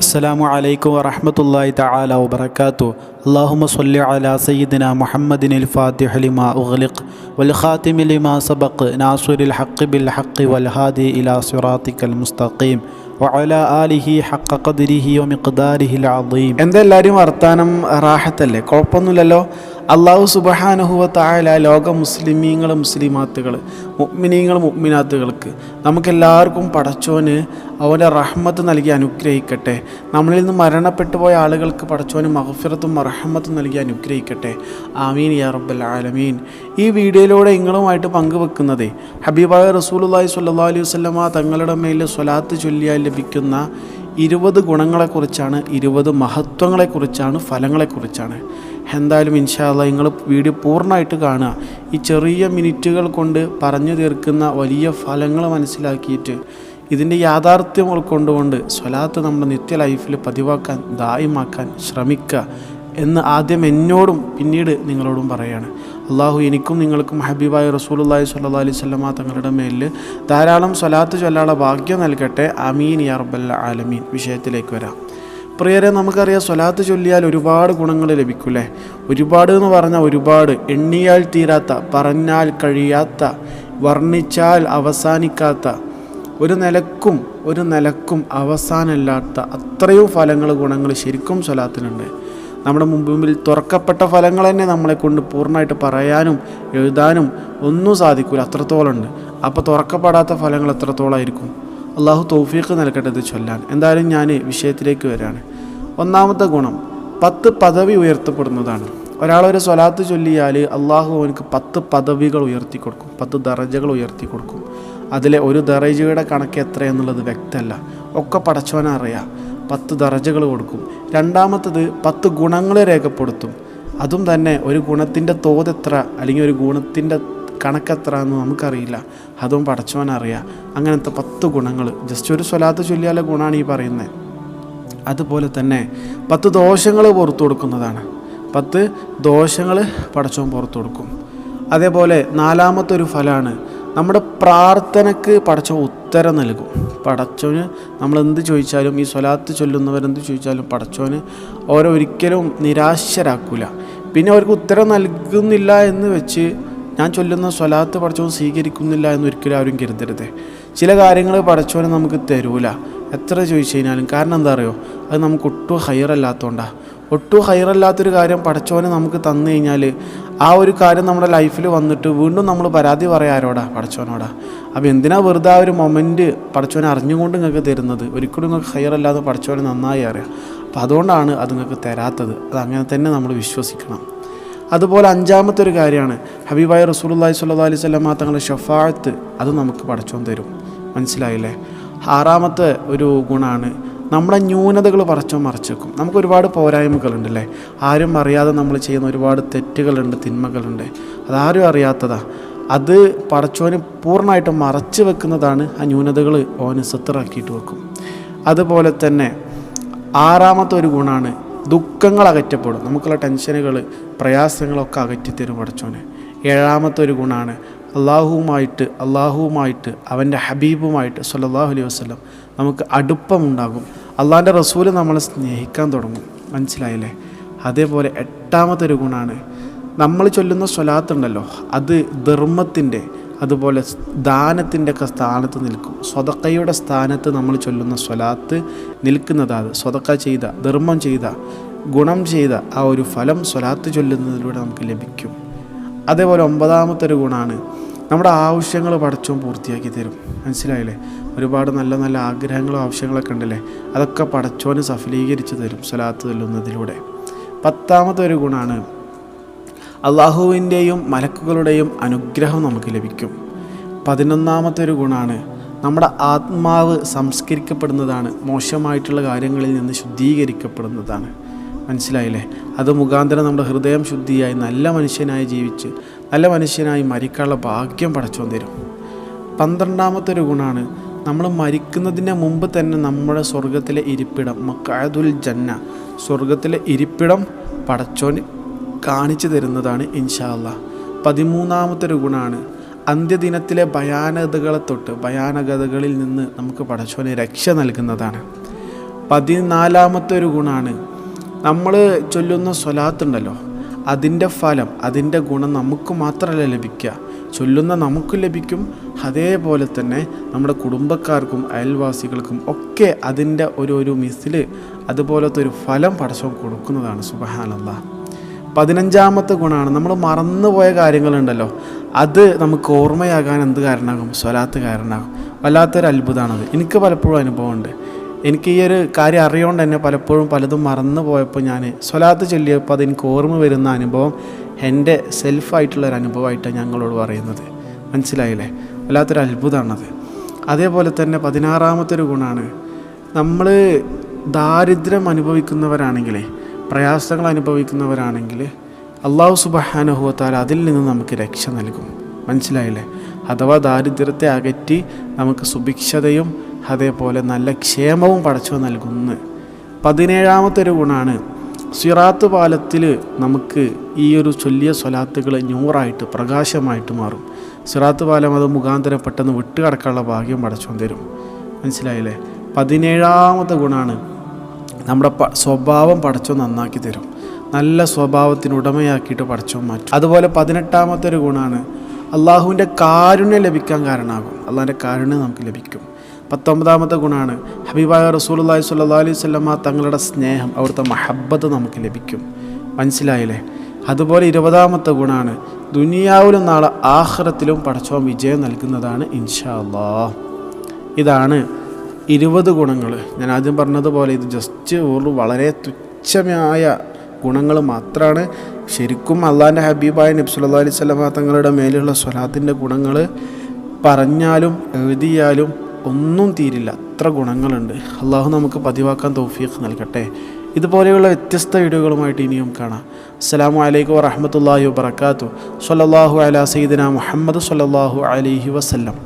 അസ്സലാമു അലൈക്കും വറഹമത്തല്ലാഹി തആല വബറകാതു അല്ലാഹുമ്മ സ്വല്ലി അലാ സയ്യിദിന മുഹമ്മദിനിൽ ഫാത്തിഹ ലിമാ ഉഗ്ലിഖ് വൽ ഖാതിമി ലിമാ സബഖ് നാസിറുൽ ഹഖ് ബിൽ ഹഖ് വൽ ഹാദി ഇലാ സിറാത്തിക്കൽ മുസ്തഖീം വഅല ആലിഹി ഹഖ ഖദ്രിഹി വമിഖ്ദാരിഹിൽ അദീം. എന്താ എല്ലാവരും വർത്താനം റാഹത്തല്ലേ? കുഴപ്പമൊന്നുമില്ലല്ലോ? അള്ളാഹു സുബഹാനുഹുവ ലോക മുസ്ലിമീങ്ങൾ മുസ്ലിമാത്തുകൾ മുഗ്മിനീങ്ങൾ മുഗ്മിനാത്തുകൾക്ക് നമുക്കെല്ലാവർക്കും പടച്ചോന് അവന്റെ റഹ്മത്ത് നൽകി അനുഗ്രഹിക്കട്ടെ. നമ്മളിൽ നിന്ന് മരണപ്പെട്ടു പോയ ആളുകൾക്ക് പടച്ചോന് മഹഫിറത്തും റഹ്മത്തും നൽകി അനുഗ്രഹിക്കട്ടെ. ആമീൻ യാ റബ്ബൽ ആലമീൻ. ഈ വീഡിയോയിലൂടെ നിങ്ങളുമായിട്ട് പങ്കുവെക്കുന്നത് ഹബീബായ റസൂലുള്ളാഹി സ്വല്ലാ അലൈഹി വസല്ലമ തങ്ങളുടെ മേൽ സ്വലാത്ത് ചൊല്ലിയാൽ ലഭിക്കുന്ന ഇരുപത് ഗുണങ്ങളെക്കുറിച്ചാണ് ഇരുപത് മഹത്വങ്ങളെക്കുറിച്ചാണ് ഫലങ്ങളെക്കുറിച്ചാണ്. എന്തായാലും ഇൻഷാല്ല നിങ്ങൾ വീഡിയോ പൂർണമായിട്ട് കാണുക. ഈ ചെറിയ മിനിറ്റുകൾ കൊണ്ട് പറഞ്ഞു തീർക്കുന്ന വലിയ ഫലങ്ങൾ മനസ്സിലാക്കിയിട്ട് ഇതിന്റെ യാഥാർത്ഥ്യം ഉൾക്കൊണ്ടുകൊണ്ട് സ്വലാത്ത് നമ്മുടെ നിത്യ ലൈഫിൽ പതിവാക്കാൻ ദായമാക്കാൻ ശ്രമിക്കുക. എന്ന് ആദ്യം എന്നോടും പിന്നീട് നിങ്ങളോടും പറയാണ്. അള്ളാഹു എനിക്കും നിങ്ങൾക്കും ഹബീബായ റസൂലുള്ളാഹി സ്വല്ലല്ലാഹി അലൈഹി വസല്ലമ തങ്ങളുടെ മേലിൽ ധാരാളം സ്വലാത്ത് ചൊല്ലാനുള്ള ഭാഗ്യം നൽകട്ടെ. അമീൻ യാ റബ്ബൽ ആലമീൻ. വിഷയത്തിലേക്ക് വരാം. പ്രിയരെ നമുക്കറിയാം സ്വലാത്ത് ചൊല്ലിയാൽ ഒരുപാട് ഗുണങ്ങൾ ലഭിക്കൂലേ ഒരുപാട് എന്ന് പറഞ്ഞാൽ ഒരുപാട്. എണ്ണിയാൽ തീരാത്ത പറഞ്ഞാൽ കഴിയാത്ത വർണിച്ചാൽ അവസാനിക്കാത്ത ഒരു നിലക്കും ഒരു നിലക്കും അവസാനമില്ലാത്ത അത്രയും ഫലങ്ങൾ ഗുണങ്ങൾ ശരിക്കും സ്വലാത്തിനുണ്ട്. നമ്മുടെ മുമ്പിൽ തുറക്കപ്പെട്ട ഫലങ്ങൾ തന്നെ നമ്മളെ കൊണ്ട് പൂർണമായിട്ട് പറയാനും എഴുതാനും ഒന്നും സാധിക്കില്ല അത്രത്തോളം ഉണ്ട് അപ്പോൾ തുറക്കപ്പെടാത്ത ഫലങ്ങൾ എത്രത്തോളമായിരിക്കും അള്ളാഹു തൗഫീഖ് നൽകട്ടെ ഇത് ചൊല്ലാൻ. എന്തായാലും ഞാൻ വിഷയത്തിലേക്ക് വരാണ് ഒന്നാമത്തെ ഗുണം പത്ത് പദവി ഉയർത്തപ്പെടുന്നതാണ്. ഒരാളൊരു സ്വലാത്ത് ചൊല്ലിയാൽ അള്ളാഹു അവനക്ക് പത്ത് പദവികൾ ഉയർത്തി കൊടുക്കും പത്ത് ദറജകൾ ഉയർത്തി കൊടുക്കും. അതിലെ ഒരു ദറജയുടെ കണക്ക് എത്രയെന്നുള്ളത് വ്യക്തമല്ല. ഒക്കെ പടച്ചോനറിയാം പത്ത് ദറജകൾ കൊടുക്കും. രണ്ടാമത്തത് പത്ത് ഗുണങ്ങൾ രേഖപ്പെടുത്തും. അതും തന്നെ ഒരു ഗുണത്തിന്റെ തോതെത്ര അല്ലെങ്കിൽ ഒരു ഗുണത്തിന്റെ കണക്കെത്ര എന്ന് നമുക്കറിയില്ല. അതും പടച്ചവനറിയാം അങ്ങനത്തെ പത്ത് ഗുണങ്ങൾ. ജസ്റ്റ് ഒരു സ്വലാത്ത് ചൊല്ലിയാലെ ഗുണമാണ് ഈ പറയുന്നത് അതുപോലെ തന്നെ പത്ത് ദോഷങ്ങൾ പുറത്തു കൊടുക്കുന്നതാണ്. പത്ത് ദോഷങ്ങൾ പടച്ചവൻ പുറത്തു കൊടുക്കും. അതേപോലെ നാലാമത്തെ ഒരു ഫലമാണ് നമ്മുടെ പ്രാർത്ഥനയ്ക്ക് പടച്ചവൻ ഉത്തരം നൽകും. പടച്ചവന് നമ്മൾ എന്ത് ചോദിച്ചാലും ഈ സ്വലാത്ത് ചൊല്ലുന്നവരെന്ത് ചോദിച്ചാലും പടച്ചവന് ഓരോ ഒരിക്കലും നിരാശരാക്കൂല. പിന്നെ അവർക്ക് ഉത്തരം നൽകുന്നില്ല എന്ന് വെച്ച് ഞാൻ ചൊല്ലുന്ന സ്വലാത്ത് പടച്ചവൻ സ്വീകരിക്കുന്നില്ല എന്ന് ഒരിക്കലും ആരും കരുതരുത്. ചില കാര്യങ്ങൾ പടച്ചോനെ നമുക്ക് തരൂല. എത്ര ചോദിച്ചു കഴിഞ്ഞാലും. കാരണം എന്താ അറിയോ? അത് നമുക്ക് ഒട്ടും ഹയറല്ലാത്തതുകൊണ്ടാണ് ഒട്ടും ഹയറല്ലാത്തൊരു കാര്യം പടച്ചവനെ നമുക്ക് തന്നു കഴിഞ്ഞാൽ ആ ഒരു കാര്യം നമ്മുടെ ലൈഫിൽ വന്നിട്ട് വീണ്ടും നമ്മൾ പരാതി പറയാം ആരോടാ? പടച്ചവനോടാ അപ്പോൾ എന്തിനാ വെറുതെ ആ ഒരു മൊമെന്റ് പടച്ചോനെ അറിഞ്ഞുകൊണ്ട് നിങ്ങൾക്ക് തരുന്നത്? ഒരിക്കലും നിങ്ങൾക്ക് ഹയറല്ലാതെ പടച്ചവനെ നന്നായി അറിയാം. അപ്പോൾ അതുകൊണ്ടാണ് അത് നിങ്ങൾക്ക് തരാത്തത്. അത് അങ്ങനെ തന്നെ നമ്മൾ വിശ്വസിക്കണം. അതുപോലെ അഞ്ചാമത്തെ ഒരു കാര്യമാണ്. ഹബീബായ റസൂലുള്ളാഹി സ്വല്ലല്ലാഹി അലൈഹി വസല്ലം തങ്ങളുടെ ഷഫാഴത്ത് അത് നമുക്ക് പടച്ചോൻ തരും. മനസ്സിലായില്ലേ? ആറാമത്തെ ഒരു ഗുണമാണ് നമ്മുടെ ന്യൂനതകൾ പറച്ചോ മറച്ചേക്കും. നമുക്ക് ഒരുപാട് പോരായ്മകളുണ്ടല്ലേ? ആരും അറിയാതെ നമ്മൾ ചെയ്യുന്ന ഒരുപാട് തെറ്റുകളുണ്ട് തിന്മകളുണ്ട്. അതാരും അറിയാത്തതാ. അത് പടച്ചോന് പൂർണമായിട്ടും മറച്ചു വെക്കുന്നതാണ് ആ ന്യൂനതകൾ ഓന് സത്തറാക്കിയിട്ട് വെക്കും. അതുപോലെ തന്നെ ആറാമത്തെ ഒരു ഗുണമാണ് ദുഃഖങ്ങൾ അകറ്റപ്പെടും. നമുക്കുള്ള ടെൻഷനുകൾ പ്രയാസങ്ങളൊക്കെ അകറ്റിത്തരും പടച്ചോനെ. ഏഴാമത്തെ ഒരു ഗുണമാണ് അള്ളാഹുവുമായിട്ട് അള്ളാഹുവുമായിട്ട് അവന്റെ ഹബീബുമായിട്ട് സല്ലാഹു അലൈഹി വസ്ലം നമുക്ക് അടുപ്പമുണ്ടാകും. അള്ളാഹിന്റെ റസൂൽ നമ്മളെ സ്നേഹിക്കാൻ തുടങ്ങും. മനസ്സിലായില്ലേ? അതേപോലെ എട്ടാമത്തെ ഒരു ഗുണമാണ് നമ്മൾ ചൊല്ലുന്ന സ്വലാത്തുണ്ടല്ലോ. അത് ധർമ്മത്തിന്റെ അതുപോലെ ദാനത്തിന്റെ ഒക്കെ സ്ഥാനത്ത് നിൽക്കും. സ്വതക്കയുടെ സ്ഥാനത്ത് നമ്മൾ ചൊല്ലുന്ന സ്വലാത്ത് നിൽക്കുന്നതാണ് സ്വതക്ക ചെയ്ത ധർമ്മം ചെയ്ത ഗുണം ചെയ്ത ആ ഒരു ഫലം സ്വലാത്ത് ചൊല്ലുന്നതിലൂടെ നമുക്ക് ലഭിക്കും. അതേപോലെ ഒമ്പതാമത്തെ ഒരു ഗുണമാണ് നമ്മുടെ ആവശ്യങ്ങൾ പടച്ചവും പൂർത്തിയാക്കി തരും. മനസ്സിലായില്ലേ? ഒരുപാട് നല്ല നല്ല ആഗ്രഹങ്ങളും ആവശ്യങ്ങളൊക്കെ ഉണ്ടല്ലേ? അതൊക്കെ പടച്ചോന് സഫലീകരിച്ച് തരും സ്വലാത്ത് തെല്ലുന്നതിലൂടെ പത്താമത്തെ ഒരു ഗുണമാണ് അള്ളാഹുവിന്റെയും മലക്കുകളുടെയും അനുഗ്രഹം നമുക്ക് ലഭിക്കും. പതിനൊന്നാമത്തെ ഒരു ഗുണമാണ് നമ്മുടെ ആത്മാവ് സംസ്കരിക്കപ്പെടുന്നതാണ് മോശമായിട്ടുള്ള കാര്യങ്ങളിൽ നിന്ന് ശുദ്ധീകരിക്കപ്പെടുന്നതാണ്. മനസ്സിലായില്ലേ? അത് മുഖാന്തരം നമ്മുടെ ഹൃദയം ശുദ്ധിയായി നല്ല മനുഷ്യനായി ജീവിച്ച് നല്ല മനുഷ്യനായി മരിക്കാനുള്ള ഭാഗ്യം പടച്ചോൻ തരും. പന്ത്രണ്ടാമത്തെ ഒരു ഗുണമാണ് നമ്മൾ മരിക്കുന്നതിന് മുമ്പ് തന്നെ നമ്മുടെ സ്വർഗത്തിലെ ഇരിപ്പിടം മക്കായതുൽ ജന്ന സ്വർഗത്തിലെ ഇരിപ്പിടം പടച്ചോൻ കാണിച്ചു തരുന്നതാണ് ഇൻഷാല്ല പതിമൂന്നാമത്തെ ഒരു ഗുണമാണ് അന്ത്യദിനത്തിലെ ഭയാനകതകളെ തൊട്ട് ഭയാനകതകളിൽ നിന്ന് നമുക്ക് പടച്ചോനെ രക്ഷ നൽകുന്നതാണ്. പതിനാലാമത്തെ ഒരു ഗുണമാണ് നമ്മൾ ചൊല്ലുന്ന സ്വലാത്തുണ്ടല്ലോ. അതിന്റെ ഫലം അതിന്റെ ഗുണം നമുക്ക് മാത്രമല്ല ലഭിക്കുക. ചൊല്ലുന്ന നമുക്ക് ലഭിക്കും. അതേപോലെ തന്നെ നമ്മുടെ കുടുംബക്കാർക്കും അയൽവാസികൾക്കും ഒക്കെ അതിന്റെ ഒരു ഒരു മിസിൽ അതുപോലത്തെ ഒരു ഫലം പടച്ചവൻ കൊടുക്കുന്നതാണ്. സുബഹാനല്ല പതിനഞ്ചാമത്തെ ഗുണമാണ്. നമ്മൾ മറന്നുപോയ കാര്യങ്ങളുണ്ടല്ലോ. അത് നമുക്ക് ഓർമ്മയാകാൻ എന്ത് കാരണമാകും? സ്വലാത്ത് കാരണമാകും. വല്ലാത്തൊരു അത്ഭുതമാണത്. എനിക്ക് പലപ്പോഴും അനുഭവമുണ്ട്. എനിക്ക് ഈ ഒരു കാര്യം അറിയുകൊണ്ട് തന്നെ പലപ്പോഴും പലതും മറന്നു പോയപ്പോൾ ഞാൻ സ്വലാത്ത് ചൊല്ലിയപ്പോൾ അതെനിക്ക് ഓർമ്മ വരുന്ന അനുഭവം എന്റെ സെൽഫായിട്ടുള്ള ഒരു അനുഭവമായിട്ടാണ് ഞങ്ങളോട് പറയുന്നത്. മനസ്സിലായില്ലേ? വല്ലാത്തൊരു അത്ഭുതമാണത്. അതേപോലെ തന്നെ പതിനാറാമത്തെ ഒരു ഗുണമാണ്. നമ്മൾ ദാരിദ്ര്യം അനുഭവിക്കുന്നവരാണെങ്കിൽ പ്രയാസങ്ങൾ അനുഭവിക്കുന്നവരാണെങ്കിൽ അള്ളാഹു സുബഹാനുഭവത്താൽ അതിൽ നിന്ന് നമുക്ക് രക്ഷ നൽകും. മനസ്സിലായില്ലേ? അഥവാ ദാരിദ്ര്യത്തെ അകറ്റി നമുക്ക് സുഭിക്ഷതയും അതേപോലെ നല്ല ക്ഷേമവും പടച്ചു നൽകുന്നു. പതിനേഴാമത്തെ ഒരു ഗുണമാണ് സിറാത്ത് പാലത്തിൽ നമുക്ക് ഈ ഒരു ചൊല്ലിയ സ്വലാത്തുകൾ ന്യൂറായിട്ട് പ്രകാശമായിട്ട് മാറും. സിറാത്ത് പാലം അത് മുഖാന്തരം പെട്ടെന്ന് വിട്ടുകടക്കാനുള്ള ഭാഗ്യം പടച്ചു തരും. മനസ്സിലായില്ലേ? പതിനേഴാമത്തെ ഗുണമാണ് നമ്മുടെ സ്വഭാവം പടച്ചോ നന്നാക്കി തരും. നല്ല സ്വഭാവത്തിന് ഉടമയാക്കിയിട്ട് പടച്ചോ മാറ്റും. അതുപോലെ പതിനെട്ടാമത്തെ ഒരു ഗുണമാണ് അള്ളാഹുവിന്റെ കാരുണ്യം ലഭിക്കാൻ കാരണമാകും. അള്ളാഹിന്റെ കാരുണ്യം നമുക്ക് ലഭിക്കും. പത്തൊമ്പതാമത്തെ ഗുണമാണ് ഹബീബായ റസൂലുള്ളാഹി സ്വല്ലല്ലാഹു അലൈഹി വസല്ലമ തങ്ങളുടെ സ്നേഹം അവിടുത്തെ മഹബത്ത് നമുക്ക് ലഭിക്കും. മനസ്സിലായില്ലേ? അതുപോലെ ഇരുപതാമത്തെ ഗുണമാണ് ദുനിയാവിലും നാളെ ആഹ്റത്തിലും പടച്ചോൻ വിജയം നൽകുന്നതാണ് ഇൻഷാ അല്ലാ ഇതാണ് ഇരുപത് ഗുണങ്ങൾ. ഞാൻ ആദ്യം പറഞ്ഞതുപോലെ ഇത് ജസ്റ്റ് ഒരു വളരെ തുച്ഛമായ ഗുണങ്ങൾ മാത്രമാണ് ശരിക്കും അള്ളാഹിന്റെ ഹബീബായ നബ്സുല്ലാ അലൈഹി സ്വലമ തങ്ങളുടെ മേലുള്ള സ്വലാത്തിന്റെ ഗുണങ്ങൾ പറഞ്ഞാലും എഴുതിയാലും ഒന്നും തീരില്ല. അത്ര ഗുണങ്ങളുണ്ട്. അള്ളാഹു നമുക്ക് പതിവാക്കാൻ തൗഫീഖ് നൽകട്ടെ. ഇതുപോലെയുള്ള വ്യത്യസ്ത വീഡിയോകളുമായിട്ട് ഇനിയും കാണാം. അസ്സാം വലൈക്കും വറഹമത്തല്ലാഹി വാത്തു സല്ലാഹു അല സീദന മുഹമ്മദ് സല്ലാഹു അലഹി വസല്ലം.